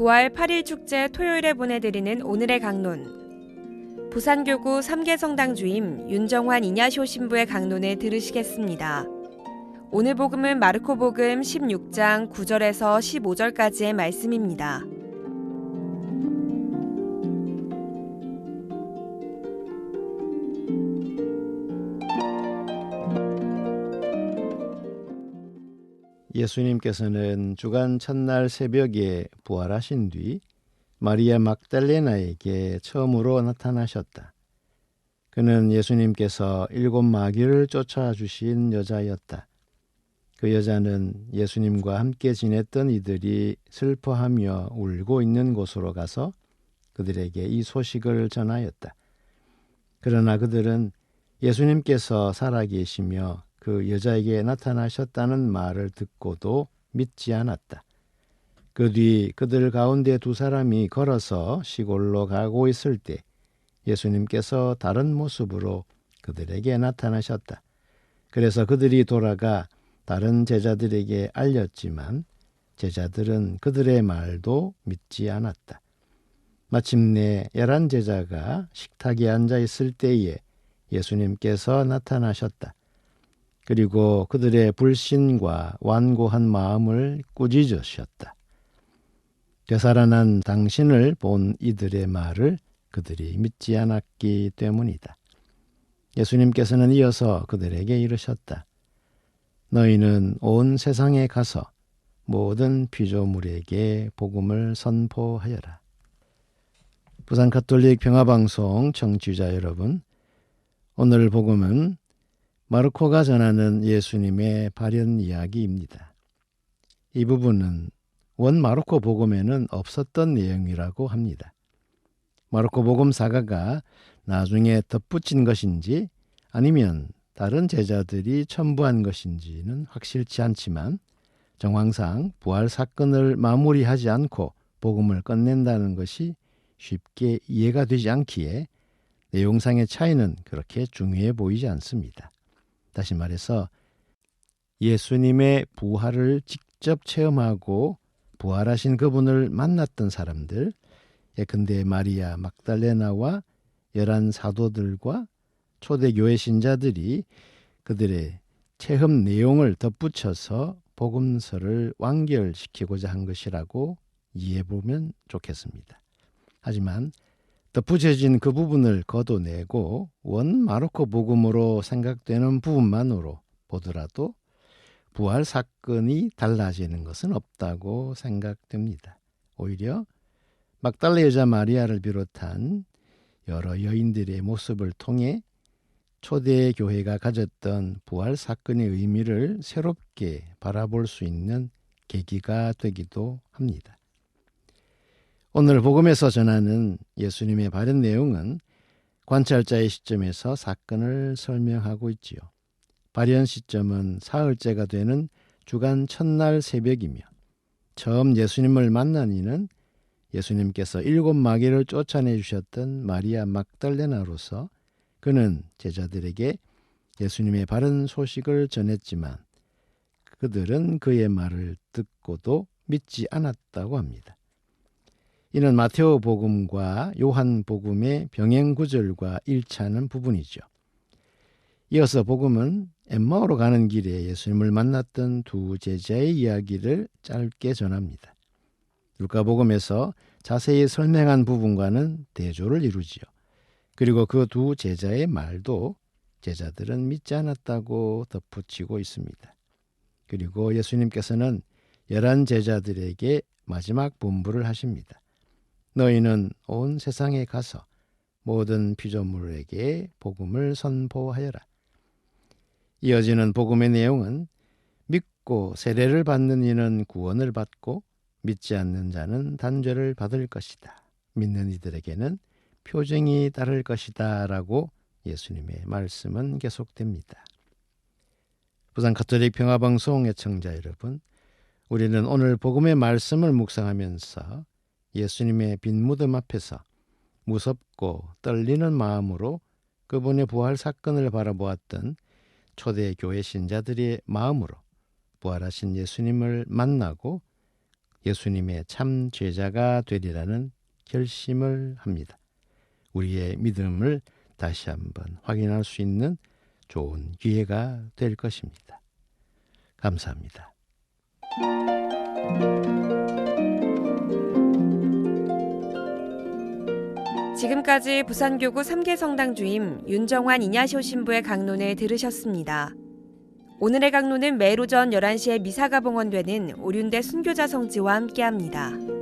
부활 8일 축제 토요일에 보내드리는 오늘의 강론. 부산교구 삼계성당 주임 윤정환 이냐쇼 신부의 강론을 들으시겠습니다. 오늘 복음은 마르코 복음 16장 9절에서 15절까지의 말씀입니다. 예수님께서는 주간 첫날 새벽에 부활하신 뒤 마리아 막달레나에게 처음으로 나타나셨다. 그는 예수님께서 일곱 마귀를 쫓아주신 여자였다. 그 여자는 예수님과 함께 지냈던 이들이 슬퍼하며 울고 있는 곳으로 가서 그들에게 이 소식을 전하였다. 그러나 그들은 예수님께서 살아계시며 그 여자에게 나타나셨다는 말을 듣고도 믿지 않았다. 그 뒤 그들 가운데 두 사람이 걸어서 시골로 가고 있을 때 예수님께서 다른 모습으로 그들에게 나타나셨다. 그래서 그들이 돌아가 다른 제자들에게 알렸지만 제자들은 그들의 말도 믿지 않았다. 마침내 열한 제자가 식탁에 앉아 있을 때에 예수님께서 나타나셨다. 그리고 그들의 불신과 완고한 마음을 꾸짖으셨다. 되살아난 당신을 본 이들의 말을 그들이 믿지 않았기 때문이다. 예수님께서는 이어서 그들에게 이르셨다. 너희는 온 세상에 가서 모든 피조물에게 복음을 선포하여라. 부산 카톨릭 평화방송 청취자 여러분, 오늘 복음은 마르코가 전하는 예수님의 발현 이야기입니다. 이 부분은 원 마르코 복음에는 없었던 내용이라고 합니다. 마르코 복음 사가가 나중에 덧붙인 것인지 아니면 다른 제자들이 첨부한 것인지는 확실치 않지만 정황상 부활 사건을 마무리하지 않고 복음을 끝낸다는 것이 쉽게 이해가 되지 않기에 내용상의 차이는 그렇게 중요해 보이지 않습니다. 다시 말해서 예수님의 부활을 직접 체험하고 부활하신 그분을 만났던 사람들, 예컨대 마리아 막달레나와 열한 사도들과 초대교회 신자들이 그들의 체험 내용을 덧붙여서 복음서를 완결시키고자 한 것이라고 이해해 보면 좋겠습니다. 하지만 덧붙여진 그 부분을 걷어내고 원 마르코 복음으로 생각되는 부분만으로 보더라도 부활 사건이 달라지는 것은 없다고 생각됩니다. 오히려 막달레 여자 마리아를 비롯한 여러 여인들의 모습을 통해 초대 교회가 가졌던 부활 사건의 의미를 새롭게 바라볼 수 있는 계기가 되기도 합니다. 오늘 복음에서 전하는 예수님의 바른 내용은 관찰자의 시점에서 사건을 설명하고 있지요. 발현 시점은 사흘째가 되는 주간 첫날 새벽이며 처음 예수님을 만난 이는 예수님께서 일곱 마귀를 쫓아내 주셨던 마리아 막달레나로서 그는 제자들에게 예수님의 바른 소식을 전했지만 그들은 그의 말을 듣고도 믿지 않았다고 합니다. 이는 마테오 복음과 요한 복음의 병행 구절과 일치하는 부분이죠. 이어서 복음은 엠마오로 가는 길에 예수님을 만났던 두 제자의 이야기를 짧게 전합니다. 루카복음에서 자세히 설명한 부분과는 대조를 이루지요. 그리고 그 두 제자의 말도 제자들은 믿지 않았다고 덧붙이고 있습니다. 그리고 예수님께서는 열한 제자들에게 마지막 분부를 하십니다. 너희는 온 세상에 가서 모든 피조물에게 복음을 선포하여라. 이어지는 복음의 내용은 믿고 세례를 받는 이는 구원을 받고 믿지 않는 자는 단죄를 받을 것이다. 믿는 이들에게는 표징이 따를 것이다. 라고 예수님의 말씀은 계속됩니다. 부산 가톨릭 평화방송 애청자 여러분, 우리는 오늘 복음의 말씀을 묵상하면서 예수님의 빈 무덤 앞에서 무섭고 떨리는 마음으로 그분의 부활 사건을 바라보았던 초대 교회 신자들의 마음으로 부활하신 예수님을 만나고 예수님의 참 제자가 되리라는 결심을 합니다. 우리의 믿음을 다시 한번 확인할 수 있는 좋은 기회가 될 것입니다. 감사합니다. 지금까지 부산교구 3개 성당 주임 윤정환 이냐쇼 신부의 강론을 들으셨습니다. 오늘의 강론은 매일 오전 11시에 미사가 봉헌되는 오륜대 순교자 성지와 함께합니다.